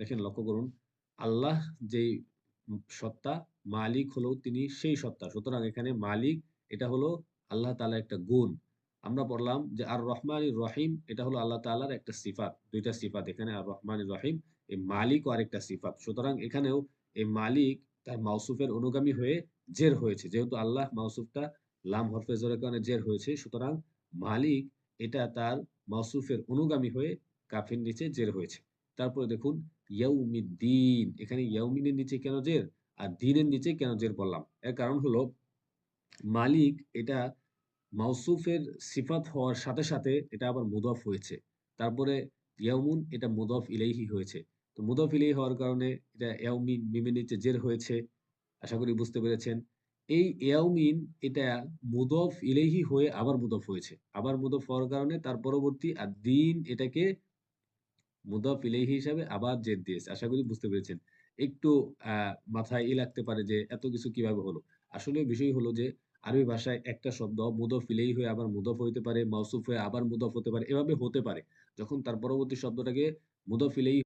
দেখেন লক্ষ্য করুন, আল্লাহ যেই সত্তা, মালিক হলো তিনি সেই সত্তা। সুতরাং এখানে মালিক, এটা হলো আল্লাহ তাআলার একটা গুণ। আমরা পড়লাম যে আর রহমানির রহিম, এটা হলো আল্লাহ তাআলার একটা সিফাত। ২ টা সিফাত এখানে আর রহমানির রহিম এই মালিকও আরেকটা সিফাত। সুতরাং এখানেও এই মালিক তার মাওসুফের অনুগামী হয়ে জের হয়েছে। যেহেতু আল্লাহ মাওসুফটা লাম হরফে জেরের কারণে জের হয়েছে। সুতরাং মালিক এটা তার মাওসুফের অনুগামী হয়ে কাফের নিচে জের হয়েছে। তারপরে দেখুন ইয়াউমিদ্দিন এখানে ইয়াউমিনের নিচে কেন জের? আর দিনের নিচে কেন জের বললাম? এর কারণ হলো মালিক এটা মাওসুফের সিফাত হওয়ার সাথে, সাথে এটা আবার মুদফ হয়েছে। তারপরে ইয়াউমুন এটা মুদফ ইলেহি হয়েছে। তো মুদফ ইলেহি হওয়ার কারণে এটা ইয়াউমিন মিমের নিচে জের হয়েছে। আশা করি বুঝতে পেরেছেন। এই ইয়াউমিন এটা মুদফ ইলেহি হয়ে আবার মুদফ হয়েছে। আবার মুদফ হওয়ার কারণে তার পরবর্তী আর দিন এটাকে মুদফ ইলাইহি হিসাবে আবার জেদ দিয়েছে। আশা করি বুঝতে পেরেছেন। একটু মাথায় ই লাগতে পারে যে এত কিছু কীভাবে হলো? আসলে বিষয় হলো যে আরবি ভাষায় একটা শব্দ মুদফ ইলেই হয়ে আবার মুদফ হইতে পারে, মাউসুফ হয়ে আবার মুদফ হতে পারে। এভাবে হতে পারে। যখন তার পরবর্তী শব্দটাকে মুদফ ইলাইহি